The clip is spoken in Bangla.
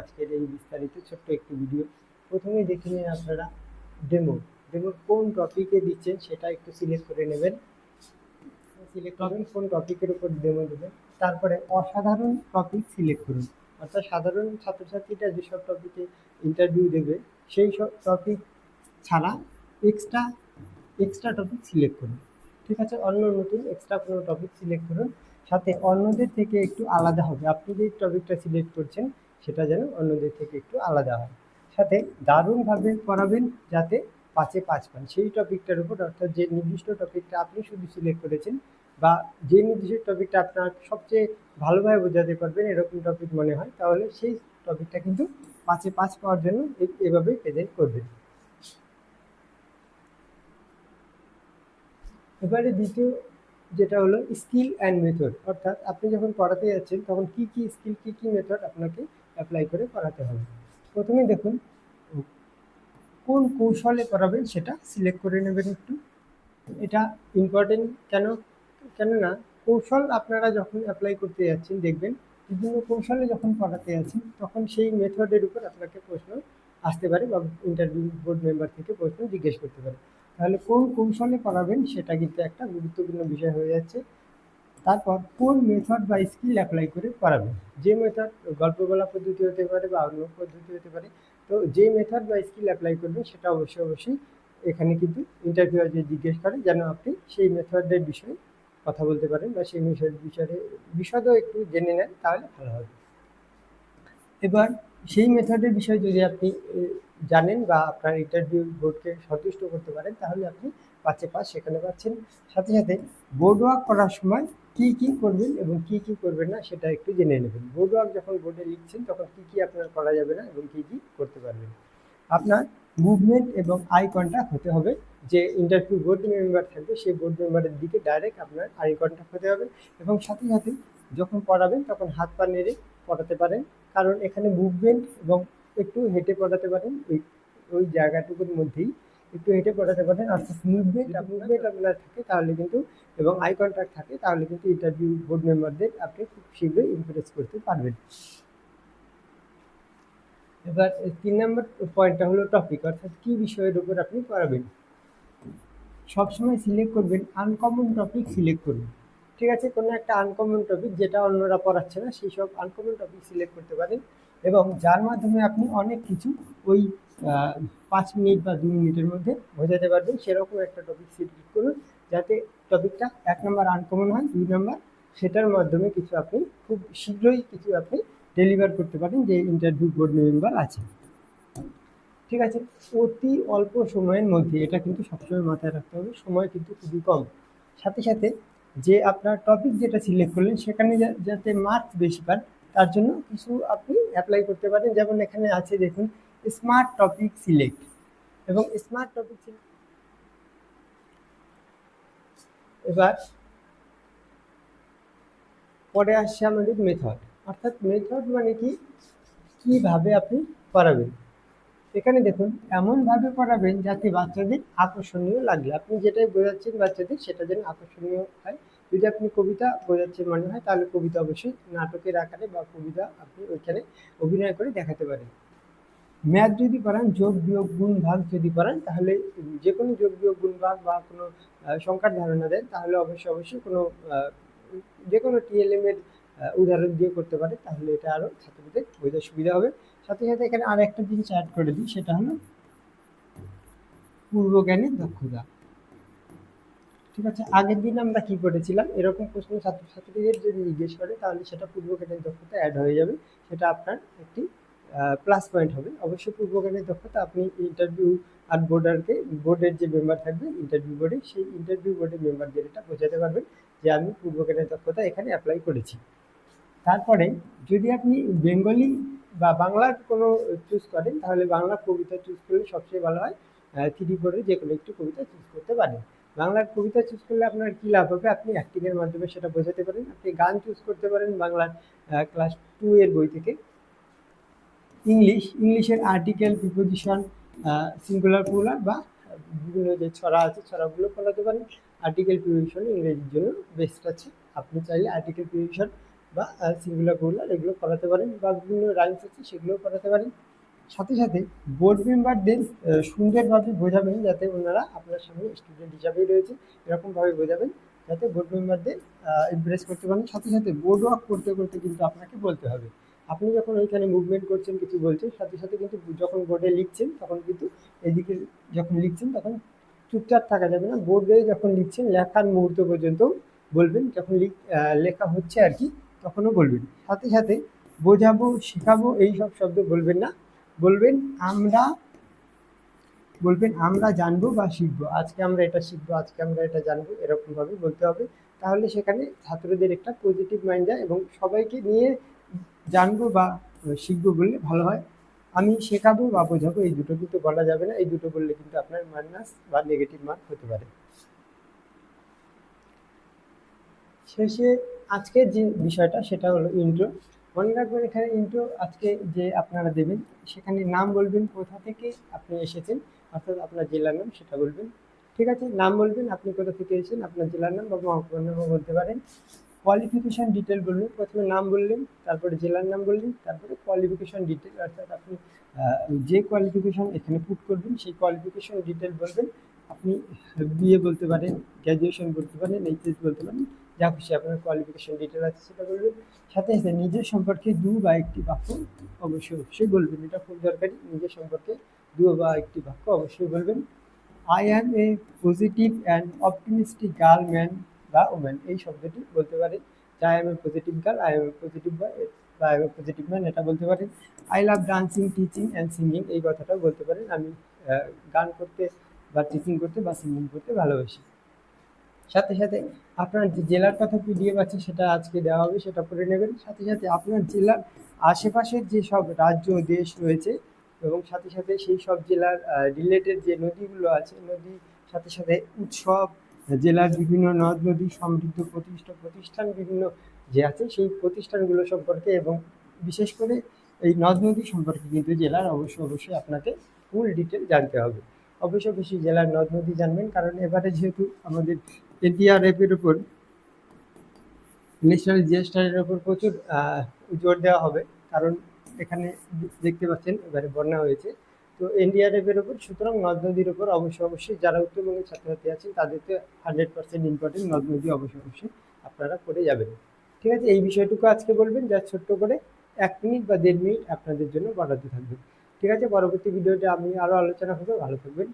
আজকের এই বিস্তারিত ছোট্ট একটি ভিডিও প্রথমে দেখে নিন আপনারা ডেমো ডেমো কোন টপিকে দিচ্ছেন সেটা একটু সিলেক্ট করে নেবেন। সিলেক্ট করবেন, কোন টপিকের উপর ডেমো দেবেন। তারপরে অসাধারণ টপিক সিলেক্ট করুন। অর্থাৎ সাধারণ ছাত্রছাত্রীরা যেসব টপিকে ইন্টারভিউ দেবে, সেই সব টপিক ছাড়া এক্সট্রা এক্সট্রা টপিক সিলেক্ট করুন। ঠিক আছে? অন্য নতুন এক্সট্রা কোনো টপিক সিলেক্ট করুন। সাথে অন্যদের থেকে একটু আলাদা হবে। আপনি যে টপিকটা সিলেক্ট করছেন সেটা যেন অন্যদের থেকে একটু আলাদা হয়। সাথে দারুণভাবে করাবেন যাতে পাঁচে পাঁচ পান। সেই টপিকটার উপর অর্থাৎ যে নির্দিষ্ট টপিকটা আপনি শুধু সিলেক্ট করেছেন বা যে নির্দিষ্ট টপিকটা আপনার সবচেয়ে ভালোভাবে বোঝাতে পারবেন, এরকম টপিক মনে হয়, তাহলে সেই টপিকটা কিন্তু পাঁচে পাঁচ পাওয়ার জন্য এভাবে প্রেজেন্ট করবেন। এবারে দ্বিতীয় যেটা হলো স্কিল অ্যান্ড মেথড অর্থাৎ আপনি যখন পড়াতে যাচ্ছেন, তখন কি কি স্কিল কি কি মেথড আপনাকে অ্যাপ্লাই করে পড়াতে হবে। প্রথমে দেখুন, কোন কৌশলে পড়াবেন সেটা সিলেক্ট করে নেবেন একটু। এটা ইম্পর্টেন্ট কেন? কেননা কৌশল আপনারা যখন অ্যাপ্লাই করতে যাচ্ছেন, দেখবেন বিভিন্ন কৌশলে যখন পড়াতে যাচ্ছেন, তখন সেই মেথডের উপর আপনাকে প্রশ্ন আসতে পারে বা ইন্টারভিউ বোর্ড মেম্বার থেকে প্রশ্ন জিজ্ঞেস করতে পারে। তাহলে কোন কৌশলে পড়াবেন সেটা কিন্তু একটা গুরুত্বপূর্ণ বিষয় হয়ে যাচ্ছে। তারপর কোন মেথড বা স্কিল অ্যাপ্লাই করে পড়াবেন যে মেথড গল্প বলা পদ্ধতি হতে পারে বা অন্য পদ্ধতি হতে পারে, তো যে মেথড বা স্কিল অ্যাপ্লাই করবেন সেটা অবশ্যই অবশ্যই এখানে কিন্তু ইন্টারভিউয়ার যে জিজ্ঞেস করে যেন আপনি সেই মেথডের বিষয়ে কথা বলতে পারেন বা সেই মেথড বিষয়ে বিশদও একটু জেনে নেন, তাহলে ভালো হবে। এবার সেই মেথডের বিষয়ে যদি আপনি জানেন বা আপনার ইন্টারভিউ বোর্ডকে সন্তুষ্ট করতে পারেন, তাহলে আপনি পাঁচে পাঁচ সেখানে পাচ্ছেন। সাথে সাথে বোর্ড ওয়ার্ক করার সময় কি কি করবেন এবং কি কি করবেন না সেটা একটু জেনে নেবেন। বোর্ড ওয়ার্ক যখন বোর্ডে লিখছেন, তখন কি কি আপনার করা যাবে না এবং কি কি করতে পারবেন। আপনার মুভমেন্ট এবং আই কন্ট্যাক্ট হতে হবে। যে ইন্টারভিউ বোর্ড মেম্বার থাকবে সেই বোর্ড মেম্বারের দিকে ডাইরেক্ট আপনার আই কন্ট্যাক্ট হতে হবে এবং সাথে সাথে যখন পড়াবেন, তখন হাত পা নেড়ে পড়াতে পারেন। কারণ এখানে মুভমেন্ট এবং একটু হেঁটে পড়াতে পারেন। ওই ওই জায়গাটুকুর মধ্যেই একটু হেঁটে পড়াতে পারেন অর্থাৎ মুভমেন্ট মুভমেন্ট আপনার থাকে তাহলে কিন্তু এবং আই কন্ট্যাক্ট থাকে তাহলে কিন্তু ইন্টারভিউ বোর্ড মেম্বারদের আপনি খুব শীঘ্রই ইমপ্রেস করতে পারবেন। এবার তিন নম্বর পয়েন্টটা হলো টপিক অর্থাৎ কী বিষয়ের উপর আপনি পড়াবেন? সবসময় সিলেক্ট করবেন আনকমন টপিক সিলেক্ট করুন। ঠিক আছে? কোনো একটা আনকমন টপিক যেটা অন্যরা পড়াচ্ছে না সেই সব আনকমন টপিক সিলেক্ট করতে পারেন। এবং যার মাধ্যমে আপনি অনেক কিছু ওই পাঁচ মিনিট বা দু মিনিটের মধ্যে বোঝাতে পারবেন। সেরকম একটা টপিক সিলেক্ট করুন, যাতে টপিকটা এক নম্বর আনকমন হয়, দুই নম্বর সেটার মাধ্যমে কিছু আপনি খুব শীঘ্রই কিছু আপনি ডেলিভার করতে পারেন যে ইন্টারভিউ বোর্ড মেম্বার আছে ঠিক আছে? অতি অল্প সময়ের মধ্যে, এটা কিন্তু সবসময় মাথায় রাখতে হবে, সময় কিন্তু খুবই কম। সাথে সাথে যে আপনার টপিক যেটা সিলেক্ট করলেন, সেখানে যাতে মার্কস বেশি পান তার জন্য কিছু আপনি অ্যাপ্লাই করতে পারেন। যেমন এখানে আছে দেখুন স্মার্ট টপিক সিলেক্ট এবং স্মার্ট টপিক এবার পরে আসছে আমাদের মেথড অর্থাৎ মেথড মানে কি? কীভাবে আপনি পড়াবেন? এখানে দেখুন, এমনভাবে পড়াবেন যাতে বাচ্চাদের আকর্ষণীয় লাগবে আপনি যেটাই বোঝাচ্ছেন বাচ্চাদের, সেটা যেন আকর্ষণীয় হয়। যদি আপনি কবিতা বোঝাচ্ছেন মনে হয়, তাহলে কবিতা অবশ্যই নাটকের আকারে বা কবিতা আপনি ওইখানে অভিনয় করে দেখাতে পারেন। ম্যাথ যদি পড়ান, যোগ, বিয়োগ, গুণ, ভাগ যদি পড়ান, তাহলে যে কোনো যোগ, বিয়োগ, গুণ, ভাগ বা কোনো সংখ্যার ধারণা দেন, তাহলে অবশ্যই অবশ্যই কোনো যে কোনো টিএলএম এর উদাহরণ দিয়ে করতে পারে তাহলে এটা আরও ছাত্রদের বোঝার সুবিধা হবে। সাথে সাথে এখানে আর একটা জিনিস অ্যাড করে দিই, সেটা হলো পূর্বজ্ঞানের দক্ষতা। ঠিক আছে, আগের দিন আমরা কি করেছিলাম? এরকম প্রশ্ন ছাত্রছাত্রীদের যদি জিজ্ঞেস করে, তাহলে সেটা পূর্বজ্ঞানের দক্ষতা অ্যাড হয়ে যাবে। সেটা আপনার একটি প্লাস পয়েন্ট হবে। অবশ্যই পূর্বজ্ঞানের দক্ষতা, আপনি ইন্টারভিউ আর বোর্ডারকে বোর্ডের যে মেম্বার থাকবে ইন্টারভিউ বোর্ডে সেই ইন্টারভিউ বোর্ডের মেম্বারদের এটা বোঝাতে পারবেন যে আমি পূর্বজ্ঞানের দক্ষতা এখানে অ্যাপ্লাই করেছি। তারপরে যদি আপনি বেঙ্গলি বা বাংলার কোনো চুজ করেন, তাহলে বাংলা কবিতা চুজ করলে সবচেয়ে ভালো হয় থ্রি ফোরে যে কোনো একটু কবিতা চুজ করতে পারেন। বাংলার কবিতা চুজ করলে আপনার কী লাভ হবে? আপনি অ্যাক্টিংয়ের মাধ্যমে সেটা বোঝাতে পারেন। আপনি গান চুজ করতে পারেন বাংলার ক্লাস টু এর বই থেকে। ইংলিশ ইংলিশের আর্টিকেল প্রিপোজিশন সিঙ্গুলার প্লুরাল বা বিভিন্ন যে ছড়া আছে, ছড়াগুলো পড়াতে পারেন। আর্টিকেল প্রিপোজিশন ইংরেজির জন্য বেস্ট আছে। আপনি চাইলে আর্টিকেল প্রিপোজিশন বা সিঙ্গুলার প্লুরাল এগুলো করাতে পারেন বা বিভিন্ন রাইমস আছে, সেগুলোও পড়াতে পারেন। সাথে সাথে বোর্ড মেম্বারদের সুন্দরভাবে বোঝাবেন যাতে ওনারা আপনার সামনে স্টুডেন্ট হিসাবেই রয়েছে, এরকমভাবে বোঝাবেন যাতে বোর্ড মেম্বারদের ইমপ্রেস করতে পারেন। সাথে সাথে বোর্ড ওয়ার্ক করতে করতে কিন্তু আপনাকে বলতে হবে। আপনি যখন ওইখানে মুভমেন্ট করছেন, কিছু বলছেন, সাথে সাথে কিন্তু যখন বোর্ডে লিখছেন, তখন কিন্তু এদিকে যখন লিখছেন, তখন চুপচাপ থাকা যাবে না। বোর্ডে যখন লিখছেন, লেখার মুহূর্ত পর্যন্ত বলবেন, যখন লিখ লেখা হচ্ছে আর কি, তখনও বলবেন। সাথে সাথে বোঝাবো, শেখাবো এই সব শব্দ বলবেন না। বলবেন আমরা বলবেন আমরা জানব বা শিখব। আজকে আমরা এটা শিখব, আজকে আমরা এটা জানব, এরকমভাবে বলতে হবে। তাহলে সেখানে ছাত্রদের একটা পজিটিভ মাইন্ড যায় এবং সবাইকে নিয়ে জানব বা শিখব বললে ভালো হয়। আমি শেখাবো বা বোঝাবো, এই দুটো কিন্তু বলা যাবে না। এই দুটো বললে কিন্তু আপনার মাইনাস বা নেগেটিভ মার্ক হতে পারে। শেষে আজকের যে বিষয়টা, সেটা হলো ইন্ট্রো মনে রাখবেন এখানে ইন্ট্রো আজকে যে আপনারা দেবেন, সেখানে নাম বলবেন, কোথা থেকে আপনি এসেছেন, অর্থাৎ আপনার জেলার নাম সেটা বলবেন। ঠিক আছে, নাম বলবেন, আপনি কোথা থেকে এসেছেন, আপনার জেলার নাম বা মহকুমার নামও বলতে পারেন। কোয়ালিফিকেশান ডিটেল বলবেন, প্রথমে নাম বললেন, তারপরে জেলার নাম বললেন, তারপরে কোয়ালিফিকেশান ডিটেল অর্থাৎ আপনি যে কোয়ালিফিকেশান এখানে পুট করবেন, সেই কোয়ালিফিকেশান ডিটেল বলবেন। আপনি বিএ বলতে পারেন গ্র্যাজুয়েশন বলতে পারেন এইচএস বলতে পারেন যা খুশি আপনার কোয়ালিফিকেশন ডিটেল আছে সেটা বলবেন। সাথে সাথে নিজের সম্পর্কে দু বা একটি বাক্য অবশ্যই অবশ্যই বলবেন। এটা খুব দরকারি, নিজের সম্পর্কে দু বা একটি বাক্য অবশ্যই বলবেন। I am a positive and optimistic girl man বা ওম্যান এই শব্দটি বলতে পারেন যা I am a positive girl I am a positive বা I am a positive man এটা বলতে পারেন I love dancing teaching and singing এই কথাটাও বলতে পারেন। আমি গান করতে বা টিচিং করতে বা সিঙ্গিং করতে ভালোবাসি। সাথে সাথে আপনার যে জেলার কথা পিডিএফ আছে সেটা আজকে দেওয়া হবে, সেটা পড়ে নেবেন। সাথে সাথে আপনার জেলার আশেপাশের যে সব রাজ্য দেশ রয়েছে এবং সাথে সাথে সেই সব জেলার রিলেটেড যে নদীগুলো আছে, নদী, সাথে সাথে উৎসব, জেলার বিভিন্ন নদ নদী সমৃদ্ধ প্রতিষ্ঠা, প্রতিষ্ঠান বিভিন্ন যে আছে, সেই প্রতিষ্ঠানগুলো সম্পর্কে এবং বিশেষ করে এই নদ নদী সম্পর্কে কিন্তু জেলার অবশ্যই অবশ্যই আপনাকে ফুল ডিটেল জানতে হবে। অবশ্যই অবশ্যই জেলার নদ নদী জানবেন, কারণ এবারে যেহেতু আমাদের এনটিআরএফের উপর, ন্যাশনাল জিএসটারের উপর প্রচুর জোর দেওয়া হবে, কারণ এখানে দেখতে পাচ্ছেন এবারে বন্যা হয়েছে। তো এনডিআরএফের উপর, সুতরাং নদ নদীর উপর অবশ্যই অবশ্যই যারা উত্তরবঙ্গের ছাত্রছাত্রী আছেন, তাদেরকে হান্ড্রেড পার্সেন্ট ইম্পর্টেন্ট নদ নদী অবশ্যই অবশ্যই আপনারা করে যাবেন। ঠিক আছে, এই বিষয়টুকু আজকে বলবেন, যা ছোট্ট করে এক মিনিট বা দেড় মিনিট আপনাদের জন্য বাড়াতে থাকবে। ঠিক আছে, পরবর্তী ভিডিওতে আমি আরও আলোচনা হবে ভালো থাকবেন।